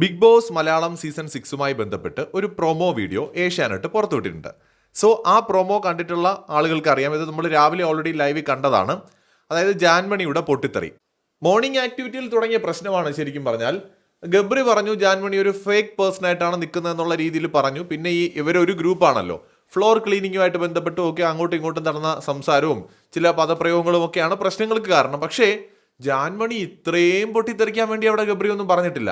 Big Boss Malayalam season സിക്സുമായി ബന്ധപ്പെട്ട് ഒരു പ്രൊമോ വീഡിയോ ഏഷ്യാനെറ്റ് പുറത്തുവിട്ടിട്ടുണ്ട്. സോ ആ പ്രൊമോ കണ്ടിട്ടുള്ള ആളുകൾക്ക് അറിയാം. ഇത് നമ്മൾ രാവിലെ ഓൾറെഡി ലൈവിൽ കണ്ടതാണ്. അതായത് ജാൻമണിയുടെ പൊട്ടിത്തെറി. മോർണിംഗ് ആക്ടിവിറ്റിയിൽ തുടങ്ങിയ പ്രശ്നമാണ് ശരിക്കും പറഞ്ഞാൽ. ഗബ്രി പറഞ്ഞു ജാൻമണി ഒരു ഫേക്ക് പേഴ്സൺ ആയിട്ടാണ് നിൽക്കുന്നത് എന്നുള്ള രീതിയിൽ പറഞ്ഞു. പിന്നെ ഈ ഇവരൊരു ഗ്രൂപ്പാണല്ലോ ഫ്ലോർ ക്ലീനിങ്ങുമായിട്ട് ബന്ധപ്പെട്ടും ഒക്കെ അങ്ങോട്ടും ഇങ്ങോട്ടും നടന്ന സംസാരവും ചില പദപ്രയോഗങ്ങളും ഒക്കെയാണ് പ്രശ്നങ്ങൾക്ക് കാരണം. പക്ഷേ ജാൻമണി ഇത്രയും പൊട്ടിത്തെറിക്കാൻ വേണ്ടി അവിടെ ഗബ്രി ഒന്നും പറഞ്ഞിട്ടില്ല.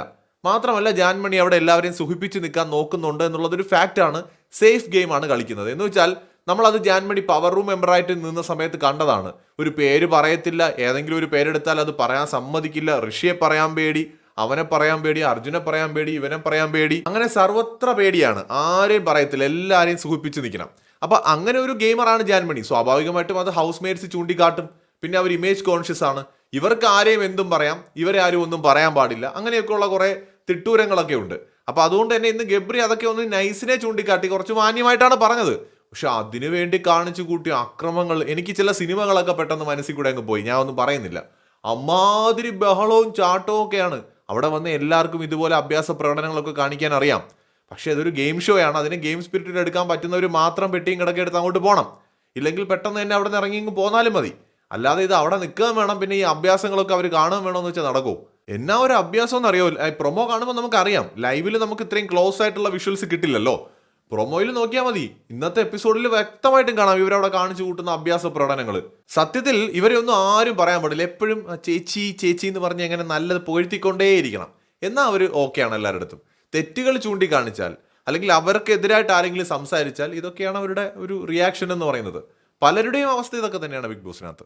മാത്രമല്ല ജാൻമണി അവിടെ എല്ലാവരെയും സുഖിപ്പിച്ച് നിൽക്കാൻ നോക്കുന്നുണ്ട് എന്നുള്ളതൊരു ഫാക്റ്റാണ്. സേഫ് ഗെയിമാണ് കളിക്കുന്നത്. എന്ന് വെച്ചാൽ നമ്മളത് ജാൻമണി പവർ റൂം മെമ്പറായിട്ട് നിന്ന സമയത്ത് കണ്ടതാണ്. ഒരു പേര് പറയത്തില്ല. ഏതെങ്കിലും ഒരു പേരെടുത്താൽ അത് പറയാൻ സമ്മതിക്കില്ല. ഋഷിയെ പറയാൻ പേടി അവനെ പറയാൻ പേടി അർജുനെ പറയാൻ പേടി ഇവനെ പറയാൻ പേടി. അങ്ങനെ സർവത്ര പേടിയാണ്. ആരെയും പറയത്തില്ല. എല്ലാവരെയും സുഖിപ്പിച്ച് നിൽക്കണം. അപ്പൊ അങ്ങനെ ഒരു ഗെയിമറാണ് ജാൻമണി സ്വാഭാവികമായിട്ടും അത് ഹൗസ് മേറ്റ്സ് ചൂണ്ടിക്കാട്ടും. പിന്നെ അവർ ഇമേജ് കോൺഷ്യസ് ആണ്. ഇവർക്ക് ആരെയും എന്തും പറയാം. ഇവരെ ആരും ഒന്നും പറയാൻ പാടില്ല. അങ്ങനെയൊക്കെയുള്ള കുറെ തിട്ടൂരങ്ങളൊക്കെ ഉണ്ട്. അപ്പോൾ അതുകൊണ്ട് തന്നെ ഇന്ന് ഗബ്രി അതൊക്കെ ഒന്ന് നൈസിനെ ചൂണ്ടിക്കാട്ടി കുറച്ച് മാന്യമായിട്ടാണ് പറഞ്ഞത്. പക്ഷെ അതിനു വേണ്ടി കാണിച്ചു കൂട്ടിയ അക്രമങ്ങൾ എനിക്ക് ചില സിനിമകളൊക്കെ പെട്ടെന്ന് മനസ്സിൽ കൂടെ അങ്ങ് പോയി. ഞാൻ ഒന്നും പറയുന്നില്ല. അമ്മാതിരി ബഹളവും ചാട്ടവും ഒക്കെയാണ്. അവിടെ വന്ന് എല്ലാവർക്കും ഇതുപോലെ അഭ്യാസ പ്രകടനങ്ങളൊക്കെ കാണിക്കാൻ അറിയാം. പക്ഷേ ഇതൊരു ഗെയിം ഷോ ആണ്. അതിന് ഗെയിം സ്പിരിറ്റിൽ എടുക്കാൻ പറ്റുന്നവർ മാത്രം പെട്ടിയും കിടക്കി എടുത്ത് അങ്ങോട്ട് പോകണം ഇല്ലെങ്കിൽ പെട്ടെന്ന് തന്നെ അവിടെ നിന്ന് ഇറങ്ങി ഇങ്ങ് പോന്നാലും മതി. അല്ലാതെ ഇത് അവിടെ നിൽക്കാൻ വേണം. പിന്നെ ഈ അഭ്യാസങ്ങളൊക്കെ അവർ കാണുകയും വേണമെന്ന് വെച്ചാൽ നടക്കൂ. എന്നാ ഒരു അഭ്യാസം എന്ന് അറിയോ പ്രൊമോ കാണുമ്പോൾ നമുക്കറിയാം. ലൈവിൽ നമുക്ക് ഇത്രയും ക്ലോസ് ആയിട്ടുള്ള വിഷ്വൽസ് കിട്ടില്ലല്ലോ. പ്രൊമോയിൽ നോക്കിയാൽ മതി. ഇന്നത്തെ എപ്പിസോഡിൽ വ്യക്തമായിട്ടും കാണാം ഇവരവിടെ കാണിച്ചു കൂട്ടുന്ന അഭ്യാസ പ്രകടനങ്ങൾ. സത്യത്തിൽ ഇവരെ ഒന്നും ആരും പറയാൻ പാടില്ല. എപ്പോഴും ചേച്ചി ചേച്ചി എന്ന് പറഞ്ഞ് എങ്ങനെ നല്ലത് പുകഴ്ത്തിക്കൊണ്ടേയിരിക്കണം. എന്നാൽ അവർ ഓക്കെയാണ് എല്ലാവരുടെ അടുത്തും. തെറ്റുകൾ ചൂണ്ടിക്കാണിച്ചാൽ അല്ലെങ്കിൽ അവർക്കെതിരായിട്ട് ആരെങ്കിലും സംസാരിച്ചാൽ ഇതൊക്കെയാണ് അവരുടെ ഒരു റിയാക്ഷൻ എന്ന് പറയുന്നത്. പലരുടെയും അവസ്ഥ ഇതൊക്കെ തന്നെയാണ് ബിഗ് ബോസിനകത്ത്.